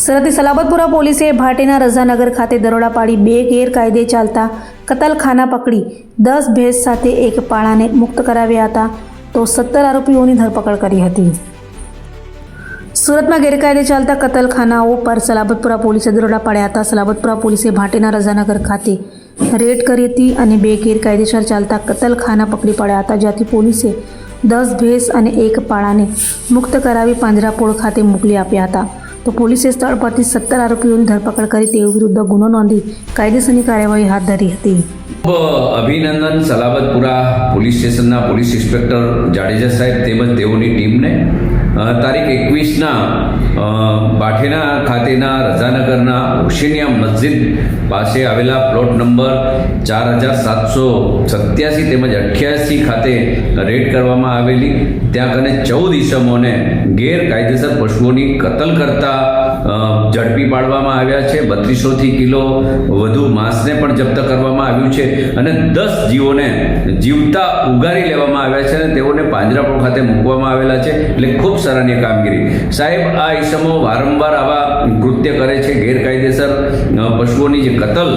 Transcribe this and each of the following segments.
સુરતની સલાબતપુરા પોલીસે ભાટીના રઝાનગર ખાતે દરોડા પાડી બે ગેરકાયદે ચાલતા કતલખાના પકડી દસ ભેંસ સાથે એક પાળાને મુક્ત કરાવ્યા હતા તો સત્તર આરોપીઓની ધરપકડ કરી હતી. સુરતમાં ગેરકાયદે ચાલતા કતલખાનાઓ પર સલાબતપુરા પોલીસે દરોડા પાડ્યા હતા. સલાબતપુરા પોલીસે ભાટીના રઝાનગર ખાતે રેડ કરી હતી અને બે ગેરકાયદેસર ચાલતા કતલખાના પકડી પાડ્યા હતા, જ્યાંથી પોલીસે દસ ભેંસ અને એક પાળાને મુક્ત કરાવી પાંજરાપોળ ખાતે મોકલી આપ્યા હતા. તો પોલીસે સ્થળ પરથી સત્તર આરોપીઓની ધરપકડ કરી તેઓ વિરુદ્ધ ગુનો નોંધી કાયદેસરની કાર્યવાહી હાથ ધરી હતી. અભિનંદન સલાબતપુરા પોલીસ સ્ટેશનના પોલીસ ઇન્સ્પેક્ટર જાડેજા સાહેબ તેમજ તેઓની ટીમને. તારીખ એકવીસના બાઠેના ખાતેના રજાનગરના ઓશિનિયા મસ્જિદ પાસે આવેલા પ્લોટ નંબર ચાર હજાર સાતસો સત્યાસી તેમજ અઠ્યાસી ખાતે રેડ કરવામાં આવેલી. ત્યાં કને ચૌદ ઈસમોને ગેરકાયદેસર પશુઓની કતલ કરતા ઝડપી પાડવામાં આવ્યા છે. બત્રીસોથી કિલો વધુ માંસને પણ જપ્ત કરવામાં આવ્યું છે અને દસ જીવોને જીવતા ઉગારી લેવામાં આવ્યા છે અને તેઓને પાંજરાપોળ ખાતે મૂકવામાં આવેલા છે. એટલે ખૂબ સરાહનીય કામગીરી. સાહેબ, આ ઈસમો વારંવાર આવા કૃત્ય કરે છે. ગેરકાયદેસર પશુઓની જે કતલ,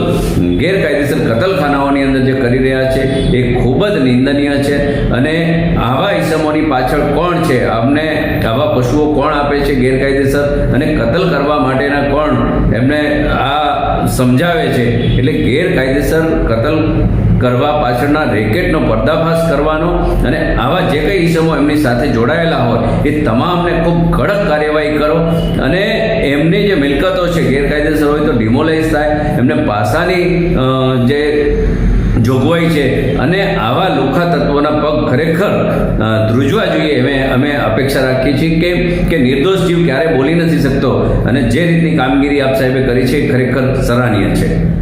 ગેરકાયદેસર કતલખાનાઓની અંદર જે કરી રહ્યા છે એ ખૂબ જ નિંદનીય છે. અને આવા ઈસમોની પાછળ કોણ છે? અમને આવા પશુઓ કોણ આપે છે ગેરકાયદેસર? અને કતલ કરવા માટેના કોણ એમને આ સમજાવે છે. એટલે ગેરકાયદેસર કતલ કરવા પાછળના રેકેટનો પર્દાફાશ કરવાનો અને આવા જે કંઈ ઇસમો એમની સાથે જોડાયેલા હોય, એ તમામને ખૂબ કડક કાર્યવાહી કરો. અને એમની જે મિલકતો છે ગેરકાયદેસર હોય તો ડિમોલાઇઝ થાય. એમને પાસાની જે જોગવાઈ છે અને આવા લોખા તત્વોના પગ ખરેખર ધ્રુજવા જોઈએ. અમે અમે અપેક્ષા રાખીએ છીએ કે કે નિર્દોષ જીવ ક્યારે બોલી નથી શકતો. અને જે રીતની કામગીરી આપ સાહેબે કરી છે ખરેખર સરાહનીય છે.